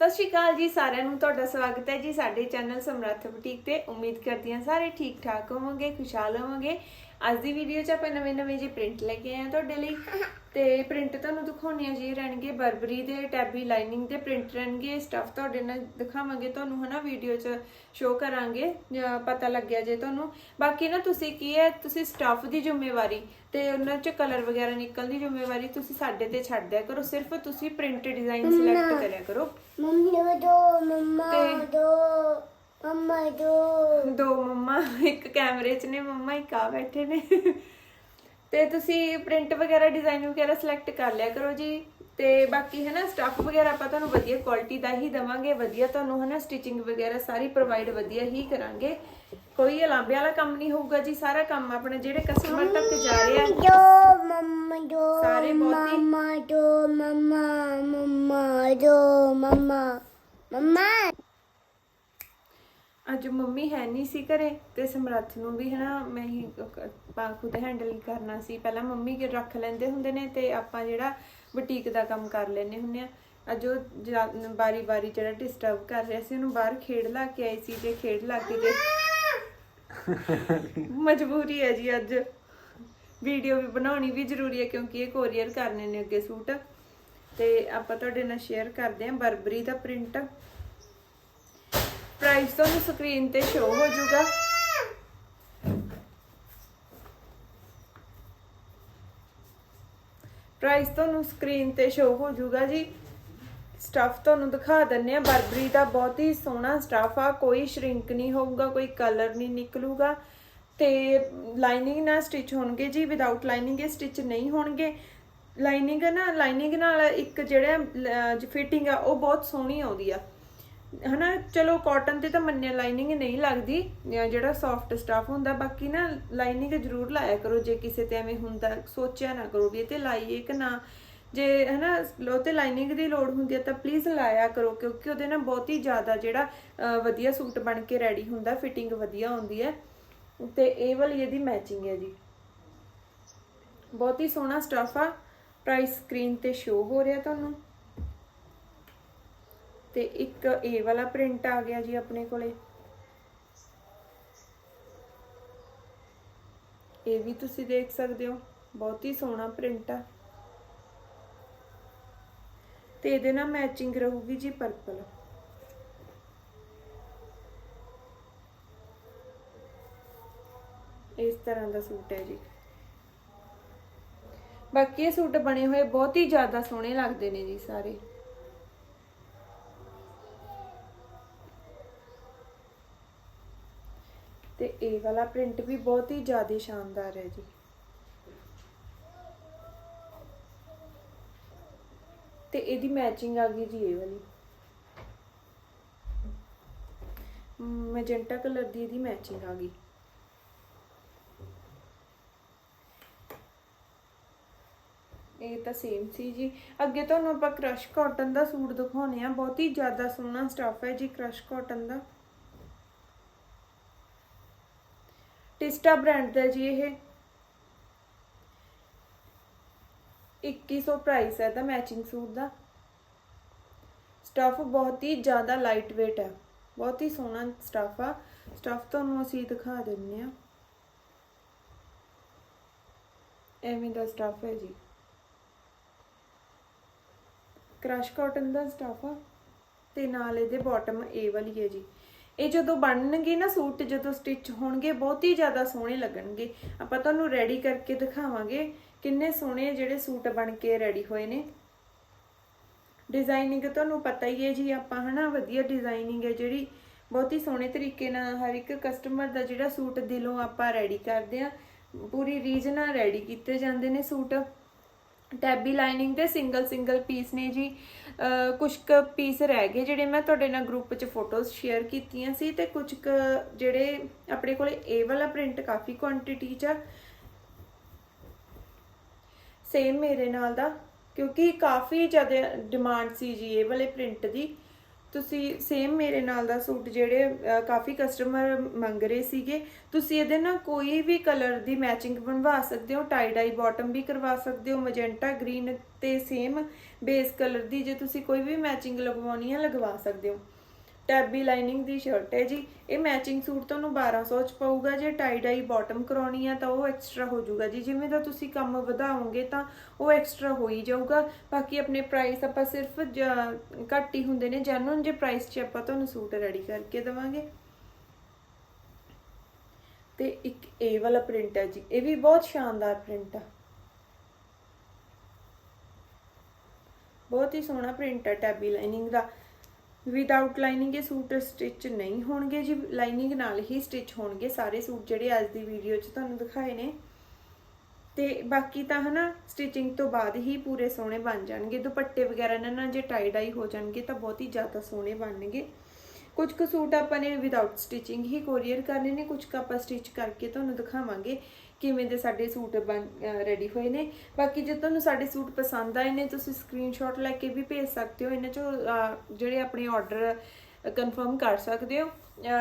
ਸਤਿ ਸ਼੍ਰੀ ਅਕਾਲ ਜੀ ਸਾਰਿਆਂ ਨੂੰ, ਤੁਹਾਡਾ ਸਵਾਗਤ ਹੈ ਜੀ ਸਾਡੇ ਚੈਨਲ ਸਮਰੱਥ ਬੁਟੀਕ ਤੇ। ਉਮੀਦ ਕਰਦੀ ਹਾਂ ਸਾਰੇ ਠੀਕ ਠਾਕ ਹੋਵੋਗੇ, ਖੁਸ਼ਹਾਲ ਹੋਵੋਗੇ। ਅੱਜ ਦੀ ਵੀਡੀਓ 'ਚ ਆਪਾਂ ਨਵੇਂ ਨਵੇਂ ਜੀ ਪ੍ਰਿੰਟ ਲੈ ਕੇ ਆਏ ਹਾਂ ਤੁਹਾਡੇ ਲਈ। ਤੇ ਪ੍ਰਿੰਟ ਤੁਹਾਨੂੰ ਦਿਖਾਉਣੇ ਆ ਜੀ ਰਹਿਣਗੇ ਬਰਬਰੀ ਦੇ ਟੈਬੀ ਲਾਈਨਿੰਗ ਦੇ ਪ੍ਰਿੰਟ ਰਹਿਣਗੇ। ਸਟਫ ਤੁਹਾਡੇ ਨਾਲ ਦਿਖਾਵਾਂਗੇ ਤੁਹਾਨੂੰ ਹਨਾ ਵੀਡੀਓ 'ਚ ਸ਼ੋ ਕਰਾਂਗੇ ਪਤਾ ਲੱਗਿਆ ਜੇ ਤੁਹਾਨੂੰ। ਬਾਕੀ ਨਾ ਤੁਸੀਂ ਕੀ ਹੈ ਤੁਸੀਂ ਸਟਫ ਦੀ ਜ਼ਿੰਮੇਵਾਰੀ ਤੇ ਉਹਨਾਂ 'ਚ ਕਲਰ ਵਗੈਰਾ ਨਿਕਲਣ ਦੀ ਜ਼ਿੰਮੇਵਾਰੀ ਤੁਸੀਂ ਸਾਡੇ ਤੇ ਛੱਡ ਦਿਆ ਕਰੋ। ਸਿਰਫ ਤੁਸੀਂ ਪ੍ਰਿੰਟ ਡਿਜ਼ਾਈਨ ਸਿਲੈਕਟ ਕਰਿਆ ਕਰੋ। ਮੰਮੀ ਦੋ ਮੰਮਾ ਦੋ ਮੰਮਾ ਦੋ। ਦੋ ਮੰਮਾ ਇੱਕ ਕੈਮਰੇ 'ਚ ਨੇ ਮੰਮਾ ਇੱਕ ਆ ਬੈਠੇ ਨੇ। ਤੇ ਤੁਸੀਂ ਪ੍ਰਿੰਟ ਵਗੈਰਾ ਡਿਜ਼ਾਈਨ ਵਗੈਰਾ ਸਿਲੈਕਟ ਕਰ ਲਿਆ ਕਰੋ ਜੀ। ਤੇ ਬਾਕੀ ਹੈ ਨਾ ਸਟੱਫ ਵਗੈਰਾ ਆਪਾਂ ਤੁਹਾਨੂੰ ਵਧੀਆ ਕੁਆਲਿਟੀ ਦਾ ਹੀ ਦਵਾਂਗੇ ਵਧੀਆ ਤੁਹਾਨੂੰ ਹੈ ਨਾ ਸਟਿਚਿੰਗ ਵਗੈਰਾ ਸਾਰੀ ਪ੍ਰੋਵਾਈਡ ਵਧੀਆ ਹੀ ਕਰਾਂਗੇ। ਕੋਈ ਅਲਾਂਬੇ ਵਾਲਾ ਕੰਮ ਨਹੀਂ ਹੋਊਗਾ ਜੀ ਸਾਰਾ ਕੰਮ ਆਪਣੇ ਜਿਹੜੇ ਕਸਟਮਰ ਤੱਕ ਜਾ ਰਿਹਾ ਜੋ ਮੰਮਾ ਜੋ ਸਾਰੇ ਬਹੁਤ। ਜੋ ਮੰਮਾ ਮੰਮਾ ਜੋ ਮੰਮਾ ਮੰਮਾ। ਅੱਜ ਮੰਮੀ ਹੈ ਨਹੀਂ ਸੀ ਘਰੇ ਤੇ ਸਮਰੱਥ ਨੂੰ ਵੀ ਹਨਾ ਮੈਂ ਹੀ ਪਾ ਖੁਦ ਹੈਂਡਲ ਕਰਨਾ ਸੀ। ਪਹਿਲਾਂ ਮੰਮੀ ਕਿ ਰੱਖ ਲੈਂਦੇ ਹੁੰਦੇ ਨੇ ਤੇ ਆਪਾਂ ਜਿਹੜਾ ਬੁਟੀਕ ਦਾ ਕੰਮ ਕਰ ਲੈਨੇ ਹੁੰਨੇ ਆ। ਅੱਜ ਉਹ ਬਾਰੀ ਬਾਰੀ ਜਿਹੜਾ ਡਿਸਟਰਬ ਕਰ ਰਿਹਾ ਸੀ ਉਹਨੂੰ ਬਾਹਰ ਖੇਡ ਲਾ ਕੇ ਆਈ ਸੀ ਤੇ ਖੇਡ ਲਾ ਕੇ ਤੇ ਮਜਬੂਰੀ ਹੈ ਜੀ ਅੱਜ। ਵੀਡੀਓ ਵੀ ਬਣਾਉਣੀ ਵੀ ਜ਼ਰੂਰੀ ਹੈ ਕਿਉਂਕਿ ਇਹ ਕੋਰੀਅਰ ਕਰਨੇ ਨੇ ਅੱਗੇ ਸੂਟ। ਤੇ ਆਪਾਂ ਤੁਹਾਡੇ ਨਾਲ ਸ਼ੇਅਰ ਕਰਦੇ ਹਾਂ ਬਰਬਰੀ ਦਾ ਪ੍ਰਿੰਟ ਪ੍ਰਾਈਸ ਤੁਹਾਨੂੰ ਸਕਰੀਨ ਤੇ ਸ਼ੋ ਹੋ ਜਾਊਗਾ। ਪ੍ਰਾਈਸ ਤੁਹਾਨੂੰ ਸਕਰੀਨ ਤੇ ਸ਼ੋ ਹੋ ਜਾਊਗਾ ਜੀ। ਸਟਫ ਤੁਹਾਨੂੰ ਦਿਖਾ ਦਿੰਨੇ ਆ ਬਰਬਰੀ ਦਾ ਬਹੁਤ ਹੀ ਸੋਹਣਾ ਸਟਫ ਆ। ਕੋਈ ਸ਼ਰਿੰਕ ਨਹੀਂ ਹੋਊਗਾ, ਕੋਈ ਕਲਰ ਨਹੀਂ ਨਿਕਲੂਗਾ। ਤੇ ਲਾਈਨਿੰਗ ਨਾਲ ਸਟਿਚ ਹੋਣਗੇ ਜੀ। ਵਿਦਆਊਟ ਲਾਈਨਿੰਗ ਇਹ ਸਟਿਚ ਨਹੀਂ ਹੋਣਗੇ। ਲਾਈਨਿੰਗ ਨਾਲ ਲਾਈਨਿੰਗ ਨਾਲ ਇੱਕ ਜਿਹੜਾ ਫਿਟਿੰਗ ਆ, ਉਹ ਬਹੁਤ ਸੋਹਣੀ ਆਉਂਦੀ ਆ। ਹਨਾ, ਚਲੋ ਕਾਟਨ ਤੇ ਤਾਂ ਮੰਨਿਆ ਲਾਈਨਿੰਗ ਨਹੀਂ ਲੱਗਦੀ, ਜਾਂ ਜਿਹੜਾ ਸੌਫਟ ਸਟਫ ਹੁੰਦਾ, ਬਾਕੀ ਨਾ ਲਾਈਨਿੰਗ ਜ਼ਰੂਰ ਲਾਇਆ ਕਰੋ, ਜੇ ਕਿਸੇ ਤੇ ਐਵੇਂ ਹੁੰਦਾ, ਸੋਚਿਆ ਨਾ ਕਰੋ ਵੀ ਇਹ ਤੇ ਲਾਈਏ ਕਿ ਨਾ। ਜੇ ਹਨਾ, ਲੋ, ਤੇ ਲਾਈਨਿੰਗ ਦੀ ਲੋੜ ਹੁੰਦੀ ਹੈ ਤਾਂ ਪਲੀਜ਼ ਲਾਇਆ ਕਰੋ, ਕਿਉਂਕਿ ਉਹਦੇ ਨਾਲ ਬਹੁਤ ਹੀ ਜ਼ਿਆਦਾ ਜਿਹੜਾ ਵਧੀਆ ਸੂਟ ਬਣ ਕੇ ਰੈਡੀ ਹੁੰਦਾ ਫਿਟਿੰਗ ਵਧੀਆ ਹੁੰਦੀ ਹੈ। ਤੇ ਇਹ ਵਾਲੀ ਇਹਦੀ ਮੈਚਿੰਗ ਹੈ ਜੀ। ਬਹੁਤ ਹੀ ਸੋਹਣਾ ਸਟਫ ਆ ਪ੍ਰਾਈਸ ਸਕਰੀਨ ਤੇ ਸ਼ੋ ਹੋ ਰਿਹਾ ਤੁਹਾਨੂੰ। ਤੇ ਇੱਕ ਇਹ ਵਾਲਾ ਪ੍ਰਿੰਟ ਆ ਗਿਆ ਜੀ ਆਪਣੇ ਕੋਲੇ। ਇਹ ਵੀ ਤੁਸੀਂ ਦੇਖ ਸਕਦੇ ਹੋ, ਬਹੁਤ ਹੀ ਸੋਹਣਾ ਪ੍ਰਿੰਟ ਆ। ਤੇ ਇਹਦੇ ਨਾਲ ਮੈਚਿੰਗ ਰਹੂਗੀ ਜੀ ਪਰਪਲ ਇਸ ਤਰ੍ਹਾਂ ਦਾ ਸੂਟ ਹੈ ਜੀ। ਬਾਕੀ ਇਹ ਸੂਟ ਬਣੇ ਹੋਏ ਬਹੁਤ ਹੀ ਜ਼ਿਆਦਾ ਸੋਹਣੇ ਲੱਗਦੇ ਨੇ ਜੀ ਸਾਰੇ। ਤੇ ਇਹ ਵਾਲਾ ਪ੍ਰਿੰਟ ਵੀ ਬਹੁਤ ਹੀ ਜ਼ਿਆਦਾ ਸ਼ਾਨਦਾਰ ਹੈ ਜੀ। ਤੇ ਇਹਦੀ ਮੈਚਿੰਗ ਆ ਗਈ ਜੀ ਇਹ ਵਾਲੀ। ਮੈਜੈਂਟਾ ਕਲਰ ਦੀ ਇਹਦੀ ਮੈਚਿੰਗ ਆ ਗਈ। ਇਹ ਤਾਂ ਸੇਮ ਸੀ ਜੀ। ਅੱਗੇ ਤੁਹਾਨੂੰ ਆਪਾਂ ਕ੍ਰਸ਼ ਕਾਟਨ ਦਾ ਸੂਟ ਦਿਖਾਉਣੇ ਆ ਬਹੁਤ ਹੀ ਜ਼ਿਆਦਾ ਸੋਹਣਾ ਸਟਫ ਹੈ ਜੀ ਕ੍ਰਸ਼ ਕਾਟਨ ਦਾ। ਟਿਸਟਾ ਬ੍ਰਾਂਡ ਦਾ ਜੀ ਇਹ। 2100 ਪ੍ਰਾਈਸ ਹੈ ਦਾ ਮੈਚਿੰਗ ਸੂਟ ਦਾ। ਸਟਫ ਬਹੁਤ ਹੀ ਜ਼ਿਆਦਾ ਲਾਈਟ weight ਹੈ। ਬਹੁਤ ਹੀ ਸੋਹਣਾ ਸਟਫ ਆ। ਸਟਫ ਤੁਹਾਨੂੰ ਅਸੀਂ ਦਿਖਾ ਦਿੰਨੇ ਆ ਐਵੇਂ ਦਾ ਸਟਫ ਹੈ ਜੀ। ਕ੍ਰਸ਼ ਕਾਟਨ ਦਾ ਸਟਫ ਆ। ਤੇ ਨਾਲ ਇਹਦੇ ਬਾਟਮ ਇਹ ਵਾਲੀ ਹੈ ਜੀ। ਇਹ ਜਦੋਂ ਬਣਨਗੇ ਨਾ ਸੂਟ, ਜਦੋਂ ਸਟਿਚ ਹੋਣਗੇ, ਬਹੁਤ ਹੀ ਜ਼ਿਆਦਾ ਸੋਹਣੇ ਲੱਗਣਗੇ। ਆਪਾਂ ਤੁਹਾਨੂੰ ਰੈਡੀ ਕਰਕੇ ਦਿਖਾਵਾਂਗੇ ਕਿੰਨੇ ਸੋਹਣੇ ਜਿਹੜੇ ਸੂਟ ਬਣ ਕੇ ਰੈਡੀ ਹੋਏ ਨੇ। ਡਿਜ਼ਾਈਨਿੰਗ ਤੁਹਾਨੂੰ ਪਤਾ ਹੀ ਹੈ ਜੀ, ਆਪਾਂ ਹਨਾ ਵਧੀਆ ਡਿਜ਼ਾਈਨਿੰਗ ਹੈ ਜਿਹੜੀ। ਬਹੁਤ ਹੀ ਸੋਹਣੇ ਤਰੀਕੇ ਨਾਲ ਹਰ ਇੱਕ ਕਸਟਮਰ ਦਾ ਜਿਹੜਾ ਸੂਟ ਦਿਲੋਂ ਆਪਾਂ ਰੈਡੀ ਕਰਦੇ ਆ ਪੂਰੀ ਰੀਝ ਨਾਲ ਰੈਡੀ ਕੀਤੇ ਜਾਂਦੇ ਨੇ ਸੂਟ। ਟੈਬੀ ਲਾਈਨਿੰਗ ਦੇ ਸਿੰਗਲ ਸਿੰਗਲ ਪੀਸ ਨੇ ਜੀ। ਅਹ ਕੁਝ ਕੁ ਪੀਸ ਰਹਿ ਗਏ ਜਿਹੜੇ ਮੈਂ ਤੁਹਾਡੇ ਨਾਲ ਗਰੁੱਪ 'ਚ ਫੋਟੋਜ਼ ਸ਼ੇਅਰ ਕੀਤੀਆਂ ਸੀ ਤੇ ਕੁਝ ਕੁ ਜਿਹੜੇ ਆਪਣੇ ਕੋਲੇ ਇਹ ਵਾਲਾ ਪ੍ਰਿੰਟ ਕਾਫੀ ਕੁਆਂਟੀਟੀ 'ਚ ਆ। ਸੇਮ ਮੇਰੇ ਨਾਲ ਦਾ, ਕਿਉਂਕਿ ਕਾਫੀ ਜ਼ਿਆਦਾ ਡਿਮਾਂਡ ਸੀ ਜੀ ਇਹ ਵਾਲੇ ਪ੍ਰਿੰਟ ਦੀ। ਤੁਸੀਂ ਸੇਮ ਮੇਰੇ ਨਾਲ ਦਾ ਸੂਟ ਜਿਹੜੇ ਕਾਫੀ ਕਸਟਮਰ ਮੰਗ ਰਹੇ ਸੀਗੇ, ਤੁਸੀਂ ਇਹਦੇ ਨਾਲ ਕੋਈ ਵੀ ਕਲਰ ਦੀ ਮੈਚਿੰਗ ਬਣਵਾ ਸਕਦੇ ਹੋ ਟਾਈ ਡਾਈ ਬਾਟਮ ਵੀ ਕਰਵਾ ਸਕਦੇ ਹੋ ਮੈਜੈਂਟਾ ਗ੍ਰੀਨ ਤੇ ਸੇਮ ਬੇਸ ਕਲਰ ਦੀ ਜੇ ਤੁਸੀਂ ਕੋਈ ਵੀ ਮੈਚਿੰਗ ਲਗਵਾਉਣੀ ਹੈ ਲਗਵਾ ਸਕਦੇ ਹੋ। ਟੈਬੀ ਲਾਈਨਿੰਗ ਦੀ ਸ਼ਰਟ ਹੈ ਜੀ। ਇਹ ਮੈਚਿੰਗ ਸੂਟ ਤੁਹਾਨੂੰ 1200 ਚ ਪਊਗਾ, ਜੇ ਟਾਈ ਡਾਈ ਬਾਟਮ ਕਰਾਉਣੀ ਆ ਤਾਂ ਉਹ ਐਕਸਟਰਾ ਹੋ ਜਾਊਗਾ ਜੀ। ਜਿਵੇਂ ਦਾ ਤੁਸੀਂ ਕੰਮ ਵਧਾਓਗੇ ਤਾਂ ਉਹ ਐਕਸਟਰਾ ਹੋ ਹੀ ਜਾਊਗਾ। ਬਾਕੀ ਆਪਣੇ ਪ੍ਰਾਈਸ ਆਪਾਂ ਸਿਰਫ ਘੱਟ ਹੀ ਹੁੰਦੇ ਨੇ। ਜੈਨੂਨ ਜੇ ਪ੍ਰਾਈਸ 'ਚ ਆਪਾਂ ਤੁਹਾਨੂੰ ਸੂਟ ਰੈਡੀ ਕਰਕੇ ਦੇਵਾਂਗੇ। ਤੇ ਇੱਕ ਇਹ ਵਾਲਾ ਪ੍ਰਿੰਟ ਹੈ ਜੀ। ਇਹ ਵੀ ਬਹੁਤ ਸ਼ਾਨਦਾਰ ਪ੍ਰਿੰਟ ਆ। ਬਹੁਤ ਹੀ ਸੋਹਣਾ ਪ੍ਰਿੰਟ ਹੈ ਟੈਬੀ ਲਾਈਨਿੰਗ ਦਾ। ਵਿਦਆਊਟ ਲਾਈਨਿੰਗ ਇਹ ਸੂਟ ਸਟਿਚ ਨਹੀਂ ਹੋਣਗੇ ਜੀ ਲਾਈਨਿੰਗ ਨਾਲ ਹੀ ਸਟਿਚ ਹੋਣਗੇ ਸਾਰੇ ਸੂਟ ਜਿਹੜੇ ਅੱਜ ਦੀ ਵੀਡੀਓ 'ਚ ਤੁਹਾਨੂੰ ਦਿਖਾਏ ਨੇ। ਤੇ ਬਾਕੀ ਤਾਂ ਹਨਾ ਸਟਿਚਿੰਗ ਤੋਂ ਬਾਅਦ ਹੀ ਪੂਰੇ ਸੋਹਣੇ ਬਣ ਜਾਣਗੇ। ਦੁਪੱਟੇ ਵਗੈਰਾ ਇਹਨਾਂ ਨਾਲ ਜੇ ਟਾਈ ਡਾਈ ਹੋ ਜਾਣਗੇ ਤਾਂ ਬਹੁਤ ਹੀ ਜ਼ਿਆਦਾ ਸੋਹਣੇ ਬਣਨਗੇ। ਕੁਝ ਕੁ ਸੂਟ ਆਪਾਂ ਨੇ ਵਿਦਆਊਟ ਸਟਿਚਿੰਗ ਹੀ ਕੋਰੀਅਰ ਕਰਨੇ ਨੇ, ਕੁਝ ਕੁ ਆਪਾਂ ਸਟਿਚ ਕਰਕੇ ਤੁਹਾਨੂੰ ਦਿਖਾਵਾਂਗੇ। ਕਿਵੇਂ ਦੇ ਸਾਡੇ ਸੂਟ ਬਣ ਰੈਡੀ ਹੋਏ ਨੇ। ਬਾਕੀ ਜੇ ਤੁਹਾਨੂੰ ਸਾਡੇ ਸੂਟ ਪਸੰਦ ਆਏ ਨੇ, ਤੁਸੀਂ ਸਕਰੀਨਸ਼ਾਟ ਲੈ ਕੇ ਵੀ ਭੇਜ ਸਕਦੇ ਹੋ। ਇਹਨਾਂ ਚੋਂ ਜਿਹੜੇ ਆਪਣੇ ਆਰਡਰ ਕਨਫਰਮ ਕਰ ਸਕਦੇ ਹੋ।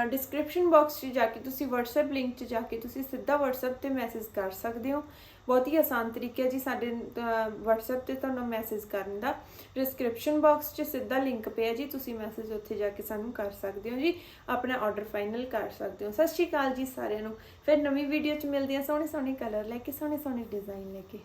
ਡਿਸਕ੍ਰਿਪਸ਼ਨ ਬਾਕਸ 'ਚ ਜਾ ਕੇ ਤੁਸੀਂ WhatsApp ਲਿੰਕ 'ਚ ਜਾ ਕੇ ਤੁਸੀਂ ਸਿੱਧਾ WhatsApp ਤੇ ਮੈਸੇਜ ਕਰ ਸਕਦੇ ਹੋ। ਬਹੁਤ ਹੀ ਆਸਾਨ ਤਰੀਕਾ ਹੈ ਜੀ ਸਾਡੇ ਅਹ, WhatsApp ਤੇ ਤੁਹਾਨੂੰ ਮੈਸੇਜ ਕਰਨ ਦਾ। ਡਿਸਕ੍ਰਿਪਸ਼ਨ ਬਾਕਸ 'ਚ ਸਿੱਧਾ ਲਿੰਕ ਪਿਆ ਜੀ ਤੁਸੀਂ ਮੈਸੇਜ ਉੱਥੇ ਜਾ ਕੇ ਸਾਨੂੰ ਕਰ ਸਕਦੇ ਹੋ ਜੀ। ਆਪਣਾ ਆਰਡਰ ਫਾਈਨਲ ਕਰ ਸਕਦੇ ਹੋ। ਸਤਿ ਸ਼੍ਰੀ ਅਕਾਲ ਜੀ ਸਾਰਿਆਂ ਨੂੰ। ਫਿਰ ਨਵੀਂ ਵੀਡੀਓ 'ਚ ਮਿਲਦੇ ਹਾਂ। ਸੋਹਣੇ ਸੋਹਣੇ ਕਲਰ ਲੈ ਕੇ ਸੋਹਣੇ ਸੋਹਣੇ ਡਿਜ਼ਾਈਨ ਲੈ ਕੇ।